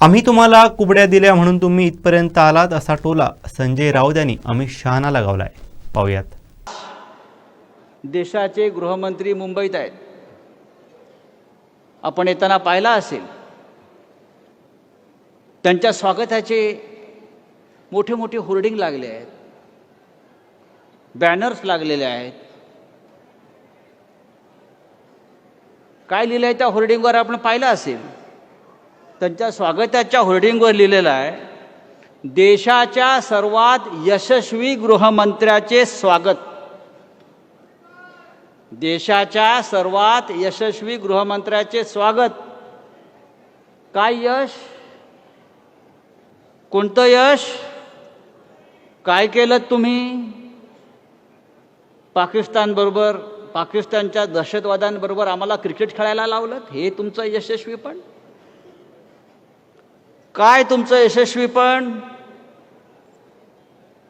आम्ही तुम्हाला कुबड्या दिल्या म्हणून तुम्ही इथपर्यंत आलात असा टोला संजय राऊत यांनी अमित शहाना लगावलाय. पाहूयात. देशाचे गृहमंत्री मुंबईत आहेत. आपण येताना पाहिला असेल त्यांच्या स्वागताचे मोठे मोठे होर्डिंग लागले आहेत. बॅनर्स लागलेले आहेत. काय लिहिलं आहे त्या होर्डिंगवर आपण पाहिलं असेल त्यांच्या स्वागताच्या होर्डिंगवर लिहिलेलं आहे देशाच्या सर्वात यशस्वी गृहमंत्र्याचे स्वागत. देशाच्या सर्वात यशस्वी गृहमंत्र्याचे स्वागत. काय यश? कोणतं यश? काय केलं तुम्ही? पाकिस्तानबरोबर पाकिस्तानच्या दहशतवाद्यांबरोबर आम्हाला क्रिकेट खेळायला लावलं हे तुमचं यशस्वीपण काय तुमचं यशस्वीपण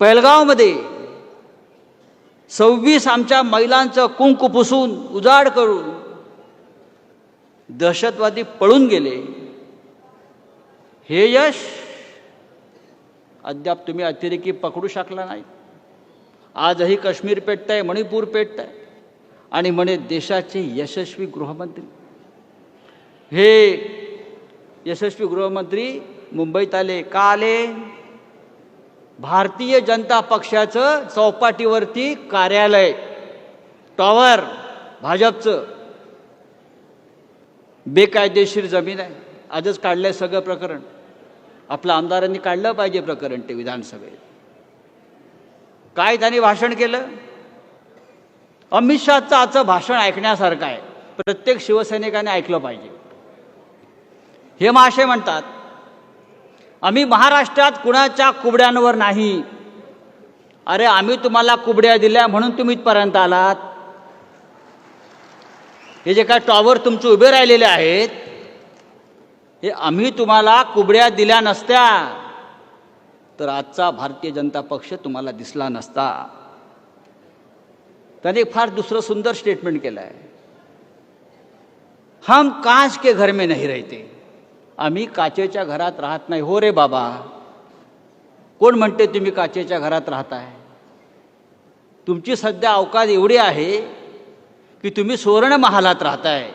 पेलगावमध्ये सव्वीस आमच्या महिलांचं कुंकू पुसून उजाड करून दहशतवादी पळून गेले. हे यश अद्याप तुम्ही अतिरेकी पकडू शकला नाही. आजही काश्मीर पेटतंय मणिपूर पेटतंय आणि म्हणे देशाचे यशस्वी गृहमंत्री. हे यशस्वी गृहमंत्री मुंबईत आले का आले? भारतीय जनता पक्षाचं चौपाटीवरती कार्यालय टॉवर भाजपचं. बेकायदेशीर जमीन आहे. आजच काढलंय सगळं प्रकरण. आपल्या आमदारांनी काढलं पाहिजे प्रकरण ते विधानसभेत. काय त्यांनी भाषण केलं? अमित शहाचं आजचं भाषण ऐकण्यासारखं आहे. प्रत्येक शिवसैनिकाने ऐकलं पाहिजे. हे महाशय म्हणतात आम्ही महाराष्ट्रात कुणाच्या कुबड्यांवर नाही. अरे आम्ही तुम्हाला कुबड्या दिल्या म्हणून तुम्ही इथपर्यंत आलात. हे जे काय टॉवर तुमचे उभे राहिलेले आहेत हे आम्ही तुम्हाला कुबड्या दिल्या नसत्या. तर आजचा भारतीय जनता पक्ष तुम्हाला दिसला नसता. त्याने फार दुसरं सुंदर स्टेटमेंट केलं आहे हम कांच के घर में नहीं रहते. आम्ही काचेच्या घरात राहत नाही. हो रे बाबा. कोण म्हणते तुम्ही काचेच्या घरात राहताय? तुमची सध्या अवकाश एवढी आहे की तुम्ही सुवर्ण महालात राहताय.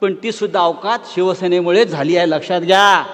पण ती सुद्धा अवकाश शिवसेनेमुळे झाली आहे. लक्षात घ्या.